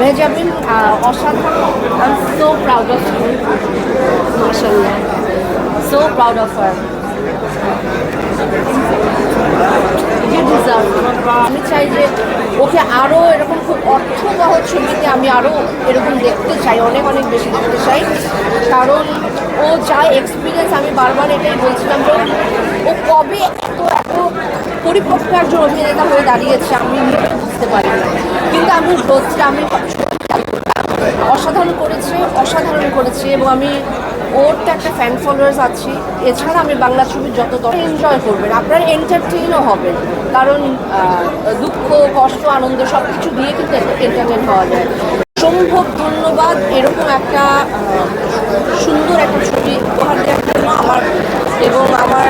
মেহজাবিন অসাধারণ। I am so proud of মাশাল্লাহ so proud of her আমি চাই যে ওকে আরও এরকম খুব অর্থবহ ছবিতে আমি আরও এরকম দেখতে চাই, অনেক অনেক বেশি দেখতে চাই। কারণ ও যা এক্সপিরিয়েন্স আমি বারবার এটাই বলছিলাম যে ও কবে এত পরিপক্ক একজন অভিনেতা হয়ে দাঁড়িয়েছে, আমি বুঝতে পারি কিন্তু আমি বলছি, আমি অসাধারণ করেছে অসাধারণ করেছে, এবং আমি ওর তো একটা ফ্যান ফলোয়ার্স আছে। এছাড়া আমি বাংলা ছবির যত এনজয় করবেন আপনারা এন্টারটেইনও হবেন কারণ দুঃখ, কষ্ট, আনন্দ সব কিছু দিয়ে কিন্তু এন্টারটেন হওয়া যায়। সম্ভব ধন্যবাদ, এরকম একটা সুন্দর একটা ছবি উপহার দেওয়ার জন্য আমার, এবং আমার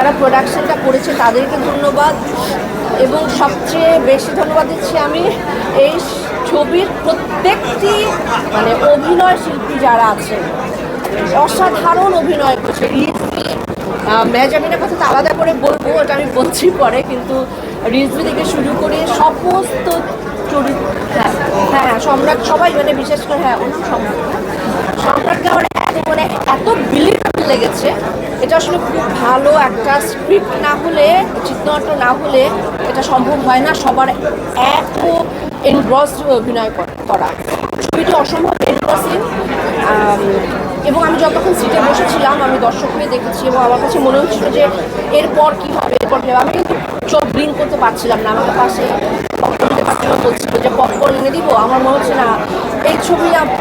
যারা প্রোডাকশনটা করেছে তাদেরকে ধন্যবাদ এবং সবচেয়ে বেশি ধন্যবাদ দিচ্ছি আমি এই ছবির প্রত্যেকটি মানে অভিনয় শিল্পী যারা আছে, অসাধারণ অভিনয় করছে মেজামিনের কথা তো আলাদা করে বলব, ওটা আমি বলছি পরে, কিন্তু রিজভি থেকে শুরু করে সমস্ত চরিত্র হ্যাঁ হ্যাঁ সম্রাট সবাই মানে বিশেষ করে হ্যাঁ সম্রাট হ্যাঁ। সম্রাটকে আমার এত মানে এত বিলিভেবল লেগেছে। এটা আসলে খুব ভালো একটা স্ক্রিপ্ট না হলে, চিত্রনাট্য না হলে এটা সম্ভব হয় না সবার এত এনগ্রস অভিনয় কর- ছবিটি অসম্ভব এনগ্রসিং এবং আমি যতক্ষণ সিটে বসেছিলাম, আমি দর্শক হয়ে দেখেছি এবং আমার কাছে মনে হচ্ছিল যে এরপর কি হবে, এরপর কি হবে। আমি কিন্তু চোখ ব্লিঙ্ক করতে পারছিলাম না, আমাকে পাশে পপকর্ন দেওয়ার বলছিল যে পপকর্ন এনে দিব। আমার মনে হচ্ছে না এই ছবি আম-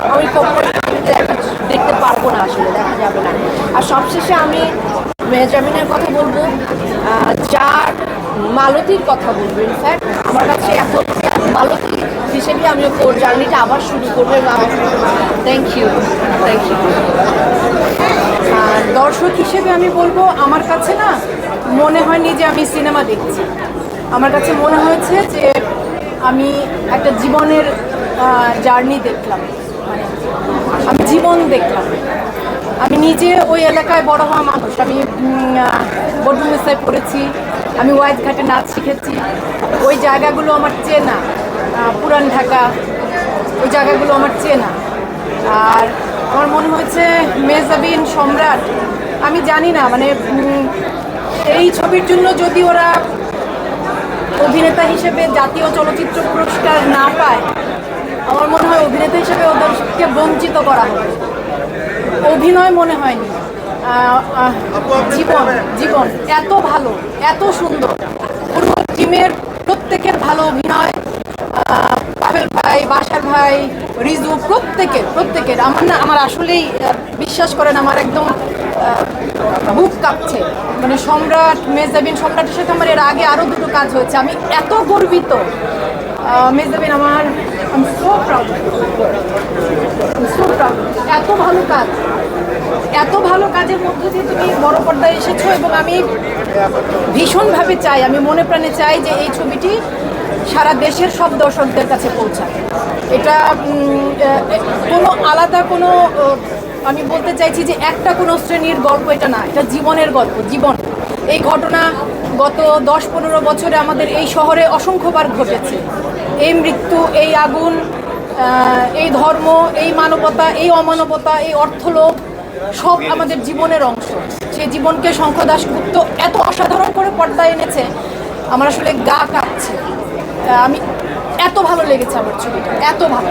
দেখতে পারব না আসলে, দেখা যাবে না। আর সবশেষে আমি মেহজামিনের কথা বলব যার মালতীর কথা বলব ইনফ্যাক্ট আমার কাছে এখন মালতী হিসেবে আমি ওর জার্নিটা আবার শুরু করব এবং থ্যাংক ইউ থ্যাংক ইউ আর দর্শক হিসেবে আমি বলব, আমার কাছে না মনে হয়নি যে আমি সিনেমা দেখছি। আমার কাছে মনে হয়েছে যে আমি একটা জীবনের জার্নি দেখলাম। মানে আমি জীবন দেখলাম। আমি নিজে ওই এলাকায় বড় হওয়া মানুষ। আমি বডুমেসায় পড়েছি। আমি ঘাটে নাচ শিখেছি। ওই জায়গাগুলো আমার চেনা। পুরান ঢাকা, ওই জায়গাগুলো আমার চেনা। আর আমার মনে হয়েছে, মেজাবিন সম্রাট। আমি জানি না মানে এই ছবির জন্য যদি ওরা অভিনেতা হিসেবে জাতীয় চলচ্চিত্র পুরস্কার না পায় আমার মনে হয় অভিনেতা হিসেবে ওদেরকে বঞ্চিত করা হবে। অভিনয় মনে হয়নি। জীবন জীবন এত ভালো এত সুন্দর। পুরো টিমের প্রত্যেকের ভালো অভিনয় পাভেল ভাই বাসার ভাই রিজু প্রত্যেকের প্রত্যেকের। আমার না আমার আসলেই বিশ্বাস করেন আমার একদম বুক কাঁপছে। মানে সম্রাট মেজাবিন সম্রাটের সাথে আমার এর আগে আরও দুটো কাজ হয়েছে। আমি এত গর্বিত। মেজাবিন আমার এত ভালো কাজ। এত ভালো কাজের মধ্য দিয়ে তুমি বড় পর্দায় এসেছ এবং আমি ভীষণভাবে চাই, আমি মনে প্রাণে চাই যে এই ছবিটি সারা দেশের সব দর্শকদের কাছে পৌঁছায় এটা কোনো আলাদা কোনো আমি বলতে চাইছি যে একটা কোনো শ্রেণির গল্প এটা না, এটা জীবনের গল্প, জীবন। এই ঘটনা গত দশ পনেরো বছরে আমাদের এই শহরে অসংখ্যবার ঘটেছে। এই মৃত্যু, এই আগুন এই ধর্ম, এই মানবতা, এই অমানবতা, এই অর্থলোভ, সব আমাদের জীবনের অংশ। সেই জীবনকে শঙ্খ দাশগুপ্ত এত অসাধারণ করে পর্দায় এনেছে, আমার আসলে গা কাঁপছে। আমি এত ভালো লেগেছে আমার ছবিটা, এত ভালো।